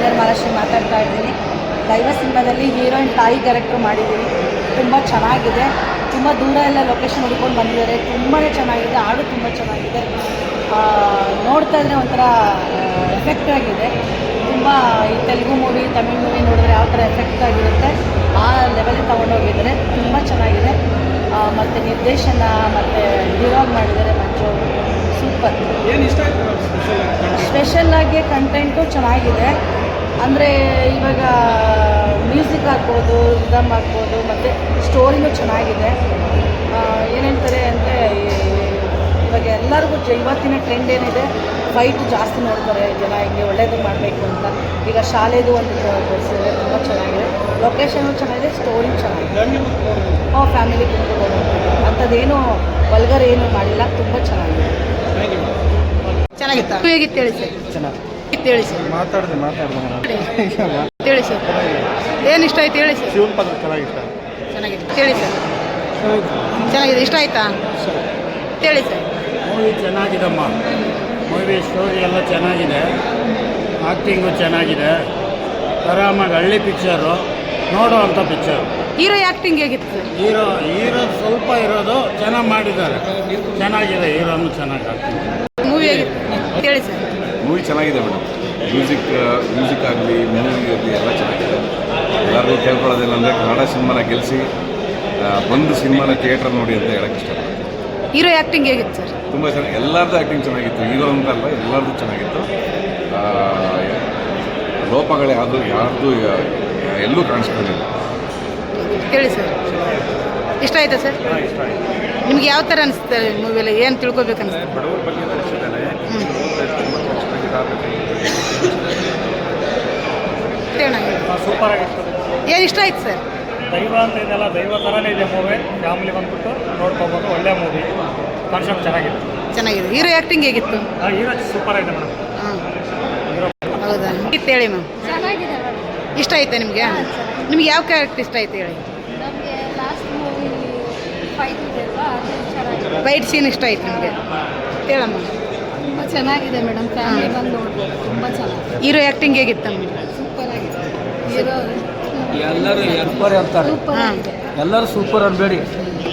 Engineer Maharashtra ಮಾತಾಡ್ತಾ ಇದ್ದೀನಿ. ದೈವ ಸಿನಿಮಾದಲ್ಲಿ ಹೀರೋಯಿನ್ ತಾಯಿ ಕ್ಯಾರೆಕ್ಟರ್ ಮಾಡಿದ್ದೀನಿ. ತುಂಬ ಚೆನ್ನಾಗಿದೆ. ತುಂಬ ದೂರ ಎಲ್ಲ ಲೊಕೇಶನ್ ಹುಡ್ಕೊಂಡು ಬಂದಿದ್ದಾರೆ. ತುಂಬಾ ಚೆನ್ನಾಗಿದೆ. ಹಾಡು ತುಂಬ ಚೆನ್ನಾಗಿದೆ. ನೋಡ್ತಾ ಇದ್ರೆ ಒಂಥರ ಎಫೆಕ್ಟ್ ಆಗಿದೆ. ತುಂಬ ಈ ತೆಲುಗು ಮೂವಿ ತಮಿಳ್ ಮೂವಿ ನೋಡಿದ್ರೆ ಯಾವ ಥರ ಎಫೆಕ್ಟ್ ಆಗಿರುತ್ತೆ ಆ ಲೆವೆಲಿಗೆ ತೊಗೊಂಡೋಗಿದ್ದಾರೆ ತುಂಬ ಚೆನ್ನಾಗಿದೆ. ಮತ್ತು ನಿರ್ದೇಶನ ಮತ್ತು ಹೀರೋ ಮಾಡಿದ್ದಾರೆ ಮಂಜು ಸೂಪರ್ ಸ್ಪೆಷಲ್ ಆಗಿ ಕಂಟೆಂಟು ಚೆನ್ನಾಗಿದೆ. ಅಂದರೆ ಇವಾಗ ಮ್ಯೂಸಿಕ್ ಹಾಕ್ಬೋದು ರಿದಮ್ ಹಾಕ್ಬೋದು ಮತ್ತು ಸ್ಟೋರಿನೂ ಚೆನ್ನಾಗಿದೆ. ಏನ್ ಹೇಳ್ತಾರೆ ಅಂದರೆ ಇವಾಗ ಎಲ್ಲರಿಗೂ ಇವತ್ತಿನ ಟ್ರೆಂಡ್ ಏನಿದೆ ಫೈಟ್ ಜಾಸ್ತಿ ನೋಡ್ತಾರೆ ಜನ ಹಿಂಗೆ ಒಳ್ಳೇದು ಮಾಡಬೇಕು ಅಂತ. ಈಗ ಶಾಲೆದು ಒಂದು ತೋರಿಸಿದ್ರೆ ತುಂಬ ಚೆನ್ನಾಗಿದೆ. ಲೊಕೇಶನು ಚೆನ್ನಾಗಿದೆ ಸ್ಟೋರಿ ಚೆನ್ನಾಗಿದೆ. ಆ ಫ್ಯಾಮಿಲಿ ಕುಂತ್ಕೊಂಡು ಅಂಥದ್ದೇನು ವಲ್ಗರ್ ಏನು ಮಾಡಿಲ್ಲ ತುಂಬ ಚೆನ್ನಾಗಿದೆ. ಚೆನ್ನಾಗಿತ್ತು? ಹೇಗಿತ್ತು ಹೇಳಿ ಸರ್. ಚೆನ್ನಾಗಿ ಹೇಳಿ ಸರ್ ಮಾತಾಡಿದೆ ಮಾತಾಡಿದೆ ಹೇಳಿ ಸರ್ ಏನು ಇಷ್ಟ ಆಯ್ತು ಹೇಳಿ ಸರ್ ಶಿವನ್ ಪಾತ್ರ ಚೆನ್ನಾಗಿತ್ತು? ಚೆನ್ನಾಗಿದೆ. ಹೇಳಿ ಸರ್ ಚೆನ್ನಾಗಿದೆ. ಇಷ್ಟ ಆಯ್ತಾ? ಹೇಳಿ ಸರ್ ಮೂವಿ ಚೆನ್ನಾಗಿದಮ್ಮ. ಮೂವಿ ಸ್ಟೋರಿ ಎಲ್ಲ ಚೆನ್ನಾಗಿದೆ. ಆ್ಯಕ್ಟಿಂಗು ಚೆನ್ನಾಗಿದೆ. ಆರಾಮಾಗಿ ಹಳ್ಳಿ ಪಿಕ್ಚರು ನೋಡುವಂಥ ಪಿಕ್ಚರ್ ಹೀರೋ ಆ್ಯಕ್ಟಿಂಗ್ ಹೇಗಿತ್ತು? ಹೀರೋ ಹೀರೋ ಸ್ವಲ್ಪ ಇರೋದು ಚೆನ್ನಾಗಿ ಮಾಡಿದ್ದಾರೆ. ಚೆನ್ನಾಗಿದೆ ಹೀರೋನು ಚೆನ್ನಾಗಿ ಮೂವಿ ಹೇಗಿತ್ತು? ಹೇಳಿ ಸರ್ ಮೂವಿ ಚೆನ್ನಾಗಿದೆ ಮೇಡಮ್. ಮ್ಯೂಸಿಕ್ ಮ್ಯೂಸಿಕ್ ಆಗಲಿ ಮೂವಿ ಆಗಲಿ ಎಲ್ಲ ಚೆನ್ನಾಗಿದೆ. ಎಲ್ಲರಿಗೂ ಕೇಳ್ಕೊಳ್ಳೋದೇನೆಂದರೆ ಕನ್ನಡ ಸಿನಿಮಾನ ಗೆಲ್ಲಿಸಿ ಬಂದು ಸಿನಿಮಾನ ಥಿಯೇಟ್ರ್ ನೋಡಿ ಅಂತ ಹೇಳಕ್ಕೆ ಇಷ್ಟಪಡ್ತೀನಿ. ಹೀರೋ ಆ್ಯಕ್ಟಿಂಗ್ ಹೇಗಿತ್ತು ಸರ್? ತುಂಬ ಚೆನ್ನಾಗಿ ಎಲ್ಲರದ್ದು ಆ್ಯಕ್ಟಿಂಗ್ ಚೆನ್ನಾಗಿತ್ತು. ಹೀರೋ ಅಂತ ಅಲ್ಲ ಎಲ್ಲರದ್ದು ಚೆನ್ನಾಗಿತ್ತು. ಆ, ಲೋಪಗಳು ಯಾವುದು ಯಾರ್ದು ಎಲ್ಲೂ ಕಾಣಿಸ್ಕೊಂಡಿಲ್ಲ. ಹೇಳಿ ಸರ್. ಇಷ್ಟ ಆಯ್ತಾ ಸರ್? ಇಷ್ಟ ನಿಮ್ಗೆ ಯಾವ ಥರ ಅನಿಸುತ್ತೆ ಮೂವಿಯಲ್ಲಿ ಏನು ತಿಳ್ಕೊಬೇಕು ಅನಿಸುತ್ತೆ ಬಡವರ ಬಗ್ಗೆ ತೋರಿಸಿದ್ದಾನೆ ಹ್ಞೂ ತುಂಬ ಚೆನ್ನಾಗಿದೆ ಸೂಪರ್ ಆಗಿತ್ತು ಏನು ಇಷ್ಟ ಆಯ್ತು ಸರ್? ದೈವ ಅಂತ ಇದೆಲ್ಲ ದೈವ ಥರನೇ ಇದೆ ಮೂವಿ ಫ್ಯಾಮಿಲಿ ಬಂದ್ಬಿಟ್ಟು ನೋಡ್ಕೋಬೋದು ಒಳ್ಳೆ ಮೂವಿ ಕಾನ್ಸೆಪ್ಟ್ ಚೆನ್ನಾಗಿದೆ. ಚೆನ್ನಾಗಿದೆ. ಹೀರೋ ಆ್ಯಕ್ಟಿಂಗ್ ಹೇಗಿತ್ತು? ಹೀರೋ ಸೂಪರ್ ಆಗಿದೆ ಮೇಡಮ್ ಹಾಂ. ಹೌದಾ? ಇತ್ತು ಹೇಳಿ ಮ್ಯಾಮ್. ಇಷ್ಟ ಆಯ್ತಾ ನಿಮಗೆ? ನಿಮ್ಗೆ ಯಾವ ಕ್ಯಾರೆಕ್ಟರ್ ಇಷ್ಟ ಆಯ್ತು ಹೇಳಿ? ಫೈಟ್ ಸೀನ್ ಇಷ್ಟ ಆಯ್ತು ನಿಮಗೆ? ಹೇಳಮ್ಮ. ಚೆನ್ನಾಗಿದೆ ಮೇಡಮ್ ಫ್ಯಾಮಿಲಿ ಬಂದು ನೋಡ್ಬೋದು ತುಂಬ ಚೆನ್ನಾಗಿದೆ ಹೀರೋ ಆ್ಯಕ್ಟಿಂಗ್ ಹೇಗಿತ್ತು ಸೂಪರ್ ಆಗಿದೆ ಹೀರೋ ಎಲ್ಲರೂ ಅಂತಾರೆ ಸೂಪರ್ ಆಗಿದೆ ಎಲ್ಲರೂ ಸೂಪರ್ ಅನ್ಬೇಡಿ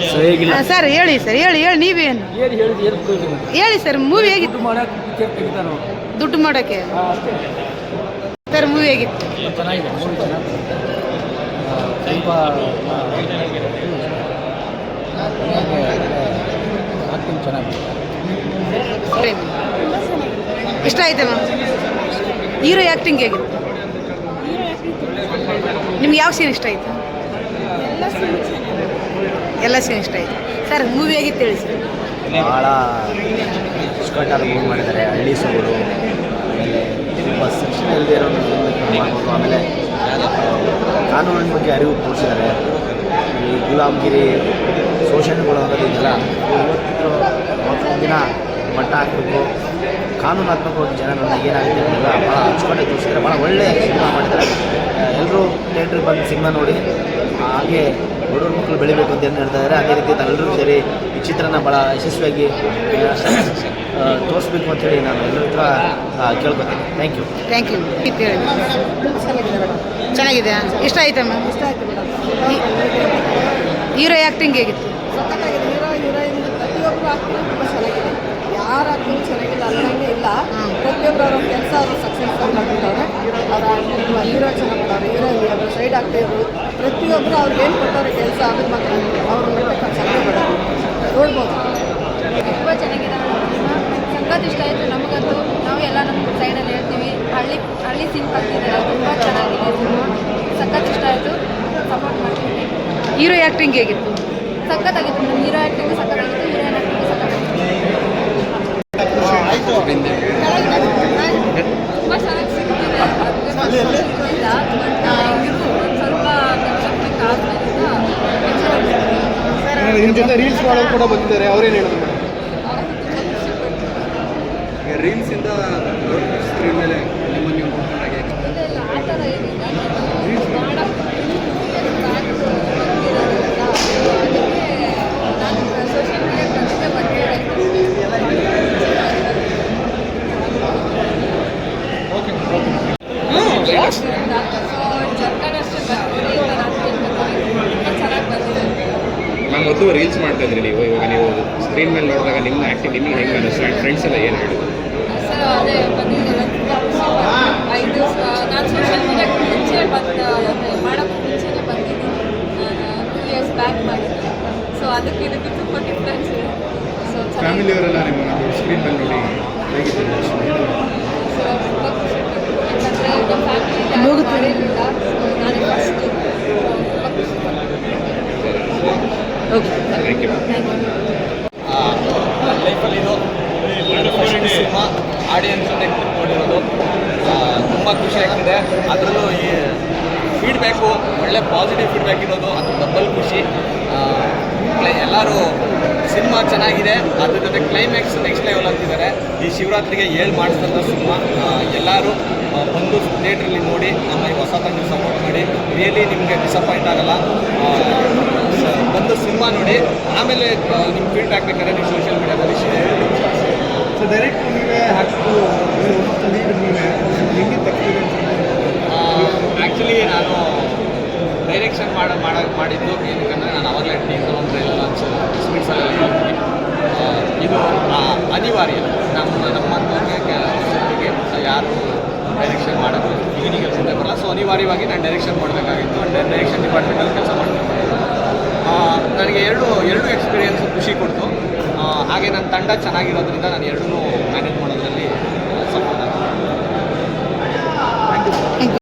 ಸರಿಯಾಗಿಲ್ಲ ಸರ್ ಹೇಳಿ ಸರ್ ಹೇಳಿ ಹೇಳಿ ನೀವೇನು ಏನು ಹೇಳಿದ್ ಏನು ಪ್ರಯೋಜನ ಹೇಳಿ ಸರ್ ಮೂವಿ ಹೇಗಿತ್ತು ದುಡ್ಡು ಮಾಡಕ್ಕೆ ಪಿಕ್ಚರ್ ತೆಗಿತಾನೆ ಅವ್ನು. ದುಡ್ಡು ಮಾಡೋಕ್ಕೆ ಅಷ್ಟೇ ಸರ್ ಮೂವಿ ಹೇಗಿತ್ತು ಚೆನ್ನಾಗಿದೆ ಮೂವಿ ಸ್ವಲ್ಪ ಆಕ್ಟಿಂಗ್ ಚೆನ್ನಾಗಿದೆ ma'am. ಇಷ್ಟ ಆಯ್ತಾ ಮ್ಯಾಮ್ ಹೀರೋ ಆ್ಯಕ್ಟಿಂಗ್ ಹೇಗಿತ್ತು ನಿಮ್ಗೆ ಯಾವ ಸೀನ್ ಇಷ್ಟ ಆಯ್ತು? ಎಲ್ಲ ಸೀನ್ ಇಷ್ಟ ಆಯ್ತು. ಸರ್ ಮೂವಿ ಹೇಗಿತ್ತು ಹೇಳಿ ಭಾಳ ಮೂವಿ ಮಾಡಿದ್ದಾರೆ. ಹಳ್ಳಿ ಸೊಗಡು, ಆಮೇಲೆ ತುಂಬ ಇರೋ ಆಮೇಲೆ ಕಾನೂನಿನ ಬಗ್ಗೆ ಅರಿವು ತೋರಿಸಿದ್ದಾರೆ ಈ ಗುಲಾಮ್ಗಿರಿ, ಶೋಷಣೆಗಳು ಅನ್ನೋದು ಇದೆಲ್ಲ. ಮತ್ತೊಂದು ದಿನ ಮಟ್ಟ ಹಾಕಬೇಕು. ಕಾನೂನಾತ್ಮಕವಾಗಿ ಜನರನ್ನು ಏನಾಗುತ್ತೆ ಅಂತೆಲ್ಲ ಭಾಳ ಅಚ್ಚುಕಟ್ಟಾಗಿ ತೋರಿಸಿದ್ದಾರೆ. ಭಾಳ ಒಳ್ಳೆ ಸಿನಿಮಾ ಮಾಡಿದ್ದಾರೆ. ಎಲ್ಲರೂ ಥಿಯೇಟ್ರಿಗೆ ಬಂದು ಸಿನಿಮಾ ನೋಡಿ ಹಾಗೆ ಬಡವ್ರ ಮಕ್ಕಳು ಬೆಳಿಬೇಕು ಅಂತ ಏನು ಹೇಳ್ತಾ ಇದ್ದಾರೆ ಅದೇ ರೀತಿ ಎಲ್ಲರೂ ಸೇರಿ ಈ ಚಿತ್ರನ ಭಾಳ ಯಶಸ್ವಿಯಾಗಿ ತೋರಿಸ್ಬೇಕು ಅಂತೇಳಿ ನಾನು ಎಲ್ಲರ ಹತ್ರ ಕೇಳ್ಕೊತೇನೆ. ಥ್ಯಾಂಕ್ ಯು ಥ್ಯಾಂಕ್ ಯು ಇತ್ತು ಹೇಳಿ. ಚೆನ್ನಾಗಿದೆ ಇಷ್ಟ ಆಯ್ತಾ ಮ್ಯಾಮ್? ಇಷ್ಟ ಆಯ್ತು ಹೀರೋ ಆ್ಯಕ್ಟಿಂಗ್ ಹೇಗಿತ್ತು? ಸಖತ್ತಾಗಿದೆ ಹೀರೋ ಹೀರೋಯಿನ್ ಪ್ರತಿಯೊಬ್ಬರು ಆಗ್ತಾರೆ ತುಂಬ ಚೆನ್ನಾಗಿದೆ ಯಾರು ಚೆನ್ನಾಗಿಲ್ಲ ಅನ್ನೋಂಗೆ ಇಲ್ಲ. ಪ್ರತಿಯೊಬ್ಬರ ಅವ್ರ ಕೆಲಸ ಅವರು ಸಕ್ಸಸ್ಫುಲ್ ಮಾಡಿಬಿಟ್ಟವ್ರೆ. ಅವರ ಹೀರೋ ಚೆನ್ನಾಗಿ ಕೊಡೋರು ಹೀರೋಯಿನ್ ಅವರು ಸೈಡ್ ಆಗ್ತಾಯಿದ್ರು ಪ್ರತಿಯೊಬ್ಬರು ಅವ್ರಿಗೆ ಏನು ಕೊಟ್ಟವ್ರೆ ಕೆಲಸ ಅದ್ರ ಮಾತ್ರ ಅವ್ರ ಚೆನ್ನಾಗಿ ಬಿಡೋದು ನೋಡ್ಬೋದು. ತುಂಬ ಚೆನ್ನಾಗಿದೆ ಸಂಗತಿ ಸಖತ್ ಇಷ್ಟ ಆಯಿತು. ನಮಗಂತೂ ನಾವು ಎಲ್ಲ ನಮ್ಮ ಸೈಡಲ್ಲಿ ಹೇಳ್ತೀವಿ. ಹಳ್ಳಿ ಹಳ್ಳಿ ಸಿಂಪ್ ಆಗ್ತಿದ್ದಾರೆ ತುಂಬ ಚೆನ್ನಾಗಿದೆ ಸಂಗತಿ ಸಖತ್ ಇಷ್ಟ ಆಯಿತು. ಸಪೋರ್ಟ್ ಮಾಡ್ತೀವಿ. ಹೀರೋ ಆ್ಯಕ್ಟಿಂಗ್ ಹೇಗಿತ್ತು? ಸಖತ್ತಾಗಿತ್ತು. ಹೀರೋ ಆ್ಯಕ್ಟಿಂಗ್ ಸಖತ್ತಾಗಿತ್ತು ಹೀರೋಯಿನ್ ಆ್ಯಕ್ಟಿಂಗ್ ಸಖತ್ತಾಗಿತ್ತು ತುಂಬ ಚೆನ್ನಾಗಿ ಸಿಗ್ತಿದೆ ಅದರಿಂದ ಹೆಂಗಿರು ಒಂದು ಸ್ವಲ್ಪ ಕನ್ಸೆಪ್ಟ್ ಆದ್ಮೇಲಿಂದ ನಿಮ್ಮ ಜೊತೆ ರೀಲ್ಸ್ ಮಾಡೋರು ಕೂಡ ಬಂದಿದ್ದಾರೆ. ಅವ್ರೇನು ಹೇಳಿದ್ರು ರೀಲ್ಸಿಂದ ಸ್ಕ್ರೀನ್ ಮೇಲೆ ನಿಮ್ಮನ್ನು ನೀವು ನೋಡ್ಕೊಂಡಾಗೆ ಇಲ್ಲ ಆ ಥರ ಏನಿಲ್ಲ ಭಾಳ ಅದಕ್ಕೆ ನಾನು ಸೋಷಿಯಲ್ ಮೀಡಿಯಾ ಬಂದಿದ್ದೆ ಬಂದಿದ್ದೆ ಜರ್ಕನ್ ಅಷ್ಟೇ ಬರ್ತೀನಿ ನಾನು ತುಂಬ ಚೆನ್ನಾಗಿ ಬಂದಿದೆ ಮ್ಯಾಮ್ ಮೊದಲು ರೀಲ್ಸ್ ಮಾಡ್ತಾ ಇದ್ರಿ ನೀವು. ಇವಾಗ ನೀವು ಸ್ಕ್ರೀನ್ ಮೇಲೆ ನೋಡಿದಾಗ ನಿಮ್ಮ ಆ್ಯಕ್ಟಿಂಗ್ ನಿಮಗೆ ಹೆಂಗೆ ಅನ್ನಿಸ್ತು ಆ್ಯಂಡ್ ಫ್ರೆಂಡ್ಸ್ ಎಲ್ಲ ಏನು ಹೇಳಿದ್ರು? ಸರ್ ಅದೇ. ಐದು ನಾನು ಸೋಷಿಯಲ್ ಮೀಡಿಯಾಕ್ಕೆ ಮುಂಚೆ ಬಂದ ಅಂದರೆ ಮಾಡೋಕ್ಕೆ ಮುಂಚೆನೇ ಬಂದಿದ್ದೀನಿ. ಟೂ ಇಯರ್ಸ್ ಬ್ಯಾಕ್ ಮಾಡಿದ್ದೆ. ಸೊ ಅದಕ್ಕೆ ಇದಕ್ಕೆ ತುಂಬ ಡಿಫ್ರೆನ್ಸ್ ಇದೆ. ಸೊ ಫ್ಯಾಮಿಲಿಯವರೆಲ್ಲ ನಿಮ್ಮ ಸ್ಕ್ರೀನ್ ಮೇಲೆ ನೋಡಿ ಹೇಗಿದ್ದಾರೆ ಸೊ ತುಂಬ ಖುಷಿ ಪಡ್ತೀನಿ. ಯಾಕಂದರೆ ನಮ್ಮ ಫ್ಯಾಮಿಲಿ ಹೋಗುತ್ತೀರಿ? ಮಾಡಿರಲಿಲ್ಲ ಸೊ ನಾನೇ ಫಸ್ಟು ತುಂಬ ಖುಷಿ ಪಡ್ತೀನಿ okay thank you thank you ನನ್ನ ಲೈಫಲ್ಲಿ ಇದು ನನ್ನ ಫಸ್ಟ್ ಸಿನಿಮಾ ಜೊತೆ ಕೂತ್ಕೊಂಡಿರೋದು ತುಂಬ ಖುಷಿ ಆಗ್ತಿದೆ. ಅದರಲ್ಲೂ ಈ ಫೀಡ್ಬ್ಯಾಕು ಒಳ್ಳೆ ಪಾಸಿಟಿವ್ ಫೀಡ್ಬ್ಯಾಕ್ ಇರೋದು, ಅದು ಡಬ್ಬಲ್ ಖುಷಿ. ಎಲ್ಲರೂ ಸಿನಿಮಾ ಚೆನ್ನಾಗಿದೆ, ಅದ್ರ ಜೊತೆ ಕ್ಲೈಮ್ಯಾಕ್ಸ್ ನೆಕ್ಸ್ಟ್ ಲೆವೆಲ್ ಅಂತಿದ್ದಾರೆ. ಈ ಶಿವರಾತ್ರಿಗೆ ಏಳು ಮಾಡಿಸಿದಂಥ ಸಿನಿಮಾ ಎಲ್ಲರೂ ಬಂದು ಥಿಯೇಟ್ರಲ್ಲಿ ನೋಡಿ, ನಮ್ಮ ಈ ಹೊಸ ತಂಡ ಸಪೋರ್ಟ್ ಮಾಡಿ. ರಿಯಲಿ ನಿಮಗೆ ಡಿಸಪಾಯಿಂಟ್ ಆಗಲ್ಲ. ಬಂದು ಸಿನಿಮಾ ನೋಡಿ, ಆಮೇಲೆ ನಿಮ್ಮ ಫೀಡ್ಬ್ಯಾಕ್ ಬೇಕಾದ್ರೆ ನೀವು ಸೋಷಿಯಲ್ ಮೀಡಿಯಾದಲ್ಲಿ ಶೇರ್ ಸೊ ಡೈರೆಕ್ಟ್ ನೀವೇ ಹಾಕಿದ್ದು ಲೀಡ್ ನೀವೇ ಹೆಂಗೆ ಎಕ್ಸ್ಪೀರಿಯನ್ಸ್ ಆ್ಯಕ್ಚುಲಿ ನಾನು ಡೈರೆಕ್ಷನ್ ಮಾಡ ಮಾಡೋ ಮಾಡಿದ್ದು ಏನಕ್ಕಂದರೆ ನಾನು ಅವಾಗಲೇ ಟೀಸರ್ ಅಂತ ಲಾಂಚ್ ಸ್ಪೀಡ್ಸಲ್ಲಿ ಎಲ್ಲ ಆ, ಇದು ಅನಿವಾರ್ಯ. ನಮ್ಮ ನಮ್ಮ ಯಾರು ಡೈರೆಕ್ಷನ್ ಮಾಡೋದು ಈಗಿನ ಮುಂದೆ ಬರಲ್ಲ. ಸೊ ಅನಿವಾರ್ಯವಾಗಿ ನಾನು ಡೈರೆಕ್ಷನ್ ಮಾಡಬೇಕಾಗಿತ್ತು ಡೈರೆಕ್ಷನ್ ಡಿಪಾರ್ಟ್ಮೆಂಟಲ್ಲಿ ಕೆಲಸ ಮಾಡ್ತೀನಿ ಆ, ನನಗೆ ಎರಡು ಎರಡು ಚೆನ್ನಾಗಿರೋದ್ರಿಂದ ನಾನು ಎರಡೂ